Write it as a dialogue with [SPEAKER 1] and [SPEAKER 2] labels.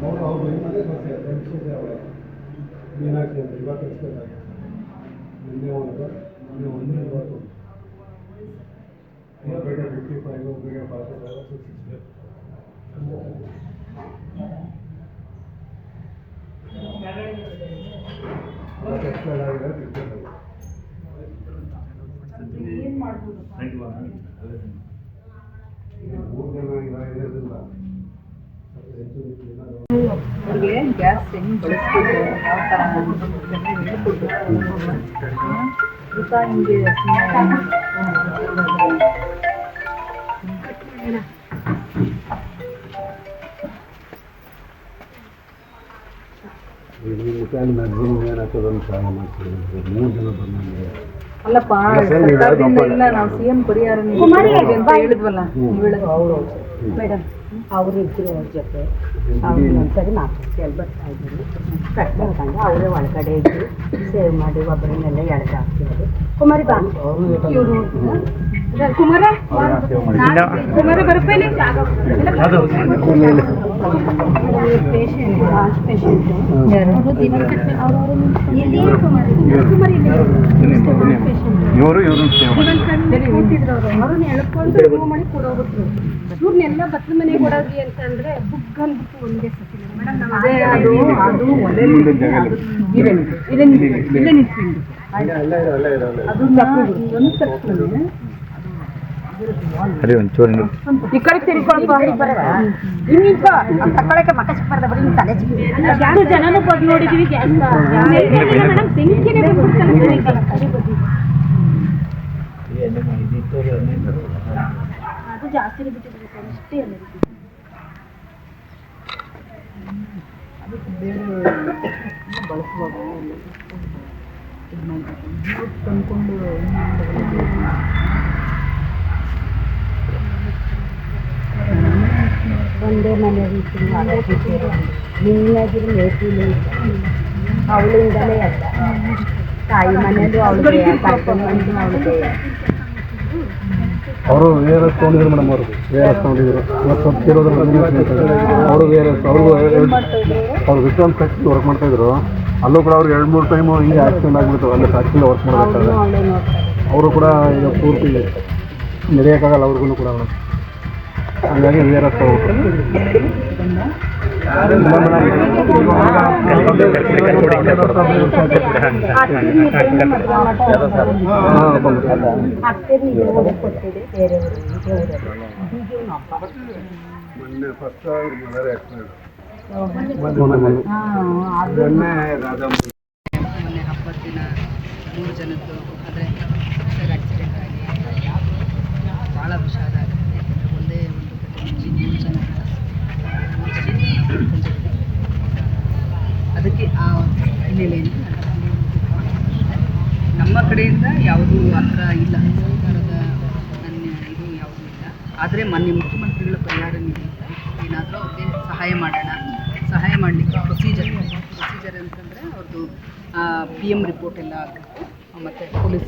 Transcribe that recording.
[SPEAKER 1] ಅವರು ಅವರು ಮನೆ ಸೊಸೆ ದೊಡ್ಡ ಸೊಸೆ ಅವಳೆ ಮೀನಾಕ್ಷಿ ಅಂತ ಇವಾಗ ಕಳಿಸ್ಬೇಕಾಗಿತ್ತು ನಿನ್ನೆ ಒಂದು ಮೊನ್ನೆ ಒಂದು ಇವತ್ತು ಒಬ್ಬರಿಗೆ ಫಿಫ್ಟಿ ಫೈವ್ ಒಬ್ಬರಿಗೆ ಫಾರ್ಟಿ ಫೈವ್ ಸಿಕ್ಸ್ಟಿ ಎಕ್ಸ್ಪೈರ್ ಆಗಿದೆ ತಿಳ್ಕೊಬೇಕು ಮೂರು
[SPEAKER 2] ಅವ್ರಿಗೆ ಗ್ಯಾಸ್ ಹೆಂಗ್ ಬಳಸ್ಬೇಕು ಯಾವ ಥರ ಹೇಳ್ಕೊಡ್ಬೇಕು ಗೊತ್ತಾ ಹಿಂಗೆ
[SPEAKER 1] ಇಲ್ಲಿ ಮುಖಾನ್ ಮ್ಯಾಕ್ಸಿಮಮ್ ಏನಾಗ್ತದೆ ಅಂತ ಸಹಾಯ ಮಾಡ್ತೀವಿ ಮೂರು ಜನ ಬಂದಂಗೆ
[SPEAKER 2] ಅಲ್ಲಪ್ಪ
[SPEAKER 1] ಇಲ್ಲ ಸರ್, ನೀವು ಯಾವ್ದು
[SPEAKER 2] ಸರ್ಕಾರದಿಂದ
[SPEAKER 1] ಒಪ್ಪಲ್ಲ.
[SPEAKER 2] ಇಲ್ಲ ನಾವು ಸಿ ಎಂ ಪರಿಹಾರ ನಿಧಿ
[SPEAKER 3] ಕುಮಾರಿ
[SPEAKER 2] ಕೊಡ್ತೀವಿ ಅಂತ
[SPEAKER 3] ಬಾ.
[SPEAKER 2] ಹೇಳಿದ್ವಲ್ಲ ನೀವು ಹೇಳೋದು ಅವರು
[SPEAKER 3] ಮೇಡಮ್ ಅವರು ಇದ್ರು ಅವ್ರ ಜೊತೆ. ಅವ್ರು ಒಂದ್ಸರಿ ಮಾತಾಡ್ತಿಯಲ್ಲಿ ಬರ್ತಾ ಇದ್ದೀನಿ ಕಟ್ ಮಾಡ್ಕೊಂಡು ಅವರೇ ಒಳಗಡೆ ಇದ್ದು ಸೇವ್ ಮಾಡಿ ಒಬ್ಬರನ್ನೆಲ್ಲ ಎಳೆದು ಹಾಕ್ತಿದ್ರು ಕುಮಾರಿ ಬಾ. ಇವರು ಕುಮಾರ ಕುಮಾರ ಕುಮಾರಿ
[SPEAKER 1] ಇವರು ಇವರು
[SPEAKER 3] ಅವ್ರನ್ನ ಎಳ್ಕೊಂಡು ಮೂವ್ ಮಾಡಿ ಕೊಡೋಗ್ಬಿಟ್ರು ಇವ್ರನ್ನೆಲ್ಲ ಬತ್ತಲ ಮನೆಗೆ ಕೊಡೋದ್ರಿ ಅಂತಂದ್ರೆ ಬುಕ್ ಅಂದ್ಬಿಟ್ಟು ಒಂದೇ ಸತಿ ಮೇಡಮ್
[SPEAKER 2] ಅದೇ ಅದು ಅದೇ
[SPEAKER 4] ಒಂಚೂರು
[SPEAKER 2] ಈ ಕಡೆ ತಿರ್ಕೊಳಪ್ಪ
[SPEAKER 3] ಇನ್ನಿಪ್ಪ ತಗೊಳಕ್ಕೆ ಮಕ ಸಿಕ್ಬಾರ್ದ ಬರೀ ನಿಮ್ಮ ತಲೆ ಸಿಕ್ಕಿದೆ
[SPEAKER 2] ಜಾಸ್ತಿ ಜನನು ಬಂದು ನೋಡಿದೀವಿ ಗ್ಯಾಸ್
[SPEAKER 3] ಮೇಡಮ್ ಬೆಂಕಿನೇ ಅದು ಜಾಸ್ತಿ ಬಿಟ್ಟಿದ್ರು ಸರ್ ಇಷ್ಟೇ ಅಲ್ಲ
[SPEAKER 2] ಬಳಸುವಾಗ ಇದು ಮಾಡ್ಬೇಕು ತಂದ್ಕೊಂಡು
[SPEAKER 3] ಒಂದೇ ಮನೆ ರೀತಿ ನೀನಾಗಿರೋ ನೇತಿಲಿ ಅವಳಿಂದಲೇ ಅಲ್ಲ. ತಾಯಿ ಮನೆಯಲ್ಲಿ ಅವಳಿಗೆ ಕರ್ಕೊಂಡು ಬಂದು ಅವಳಿಗೆ
[SPEAKER 1] ಅವರು ವಿ ಆರ್ ಎಸ್ ತೊಗೊಂಡಿದ್ರು. ಮೇಡಮ್ ಅವರು ವಿ ಆರ್ ಎಸ್ ತೊಗೊಂಡಿದ್ರು ಇವತ್ತು ಸ್ವಲ್ಪ ತಿರೋದ್ರ ಅವರು ವಿ ಆರ್ ಎಸ್ ಅವ್ರಿಗೂ ಅವ್ರು ವಿಕ್ರಮ್ ಫ್ಯಾಕ್ಟ್ರಿ ವರ್ಕ್ ಮಾಡ್ತಾ ಇದ್ರು. ಅಲ್ಲೂ ಕೂಡ ಅವ್ರಿಗೆ ಎರಡು ಮೂರು ಟೈಮು ಹಿಂಗೆ ಆಕ್ಸಿಡೆಂಟ್ ಆಗಿಬಿಡ್ತು. ಅಲ್ಲಿ ಫ್ಯಾಕ್ಟ್ರಿಲಿ ವರ್ಕ್ ಮಾಡ್ಬೇಕಾದ್ರೆ.
[SPEAKER 3] ಮಾಡಬೇಕಾದ್ರೆ
[SPEAKER 1] ಅವರು ಕೂಡ ಈಗ ಪೂರ್ತಿ ನಡೆಯೋಕ್ಕಾಗಲ್ಲ ಅವ್ರಿಗೂ ಕೂಡ ಮೇಡಮ್ ಹಂಗಾಗಿ ವಿ ಮೊನ್ನೆ ಫಸ್ಟ್
[SPEAKER 2] ಹಬ್ಬದ ದಿನ ಮೂರು ಜನದ್ದು ಅಂದರೆ ಆಕ್ಸಿಡೆಂಟ್ ಆಗಿ ಭಾಳ ವಿಷಾದ ಆಗುತ್ತೆ ಯಾಕಂದರೆ ಒಂದೇ ಒಂದು ಕಟ್ಟೆ ಮೂರು ಜನ ಅದಕ್ಕೆ ಆ ಹಿನ್ನೆಲೆಯಲ್ಲಿ ನಮ್ಮ ಕಡೆಯಿಂದ ಯಾವುದೂ ಆ ಥರ ಇಲ್ಲ. ಸರ್ಕಾರದ ನನ್ನ ಇದು ಯಾವುದೂ ಇಲ್ಲ. ಆದರೆ ಮೊನ್ನೆ ಮುಖ್ಯಮಂತ್ರಿಗಳ ಪರಿಹಾರ ನಿಧಿ ಏನಾದರೂ ಅವ್ರಿಗೆ ಸಹಾಯ ಮಾಡೋಣ. ಸಹಾಯ ಮಾಡಲಿಕ್ಕೆ ಪ್ರೊಸೀಜರ್ ಪ್ರೊಸೀಜರ್ ಅಂತಂದರೆ ಅವ್ರದ್ದು ಪಿ ಎಂ ರಿಪೋರ್ಟ್ ಎಲ್ಲ ಆಗಬೇಕು ಮತ್ತು ಪೊಲೀಸ್